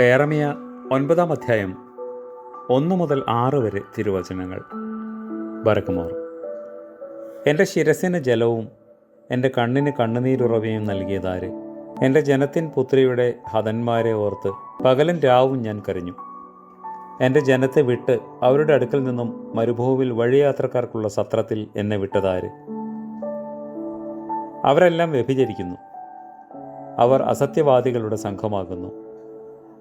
ഏറമിയ ഒൻപതാം അധ്യായം ഒന്ന് മുതൽ ആറ് വരെ തിരുവചനങ്ങൾ. ബറക്കുമോർ എന്റെ ശിരസിന് ജലവും എന്റെ കണ്ണിന് കണ്ണുനീരുറവയും നൽകിയതാര്? എന്റെ ജനത്തിൻ പുത്രിയുടെ ഹതന്മാരെ ഓർത്ത് പകലും രാവും ഞാൻ കരഞ്ഞു. എന്റെ ജനത്തെ വിട്ട് അവരുടെ അടുക്കൽ നിന്നും മരുഭൂമിൽ വഴിയാത്രക്കാർക്കുള്ള സത്രത്തിൽ എന്നെ വിട്ടതാര്? അവരെല്ലാം വ്യഭിചരിക്കുന്നു. അവർ അസത്യവാദികളുടെ സംഘമാകുന്നു.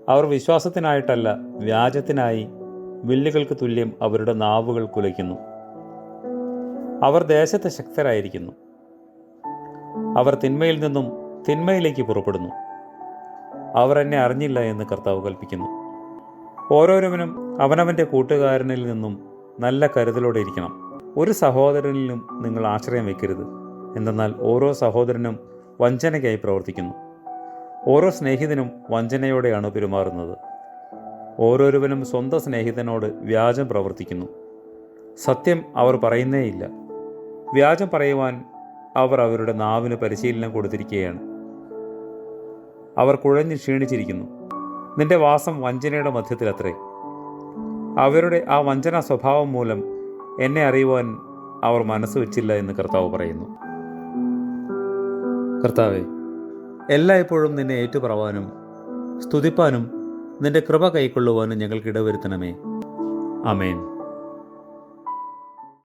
അവർ വിശ്വാസത്തിനായിട്ടല്ല വ്യാജത്തിനായി വില്ലുകൾക്ക് തുല്യം അവരുടെ നാവുകൾ കുലയ്ക്കുന്നു. അവർ ദേശത്തെ ശക്തരായിരിക്കുന്നു. അവർ തിന്മയിൽ നിന്നും തിന്മയിലേക്ക് പുറപ്പെടുന്നു. അവർ എന്നെ അറിഞ്ഞില്ല എന്ന് കർത്താവ് കൽപ്പിക്കുന്നു. ഓരോരുവനും അവനവന്റെ കൂട്ടുകാരനിൽ നിന്നും നല്ല കരുതലോടെ ഇരിക്കണം. ഒരു സഹോദരനിലും നിങ്ങൾ ആശ്രയം വയ്ക്കരുത്. എന്തെന്നാൽ ഓരോ സഹോദരനും വഞ്ചനയ്ക്കായി പ്രവർത്തിക്കുന്നു. ഓരോ സ്നേഹിതനും വഞ്ചനയോടെയാണ് പെരുമാറുന്നത്. ഓരോരുവനും സ്വന്തം സ്നേഹിതനോട് വ്യാജം പ്രവർത്തിക്കുന്നു. സത്യം അവർ പറയുന്നേയില്ല. വ്യാജം പറയുവാൻ അവർ അവരുടെ നാവിന് പരിശീലനം കൊടുത്തിരിക്കുകയാണ്. അവർ കുഴഞ്ഞു ക്ഷീണിച്ചിരിക്കുന്നു. നിന്റെ വാസം വഞ്ചനയുടെ മധ്യത്തിലത്രേ. അവരുടെ ആ വഞ്ചന സ്വഭാവം മൂലം എന്നെ അറിയുവാൻ അവർ മനസ്സ് വെച്ചില്ല എന്ന് കർത്താവ് പറയുന്നു. കർത്താവെ എല്ലായ്പ്പോഴും നിന്നെ ഏറ്റുപറവാനും സ്തുതിപ്പാനും നിന്റെ കൃപ കൈക്കൊള്ളുവാനും ഞങ്ങൾക്ക് ഇടവരുത്തണമേ. അമേൻ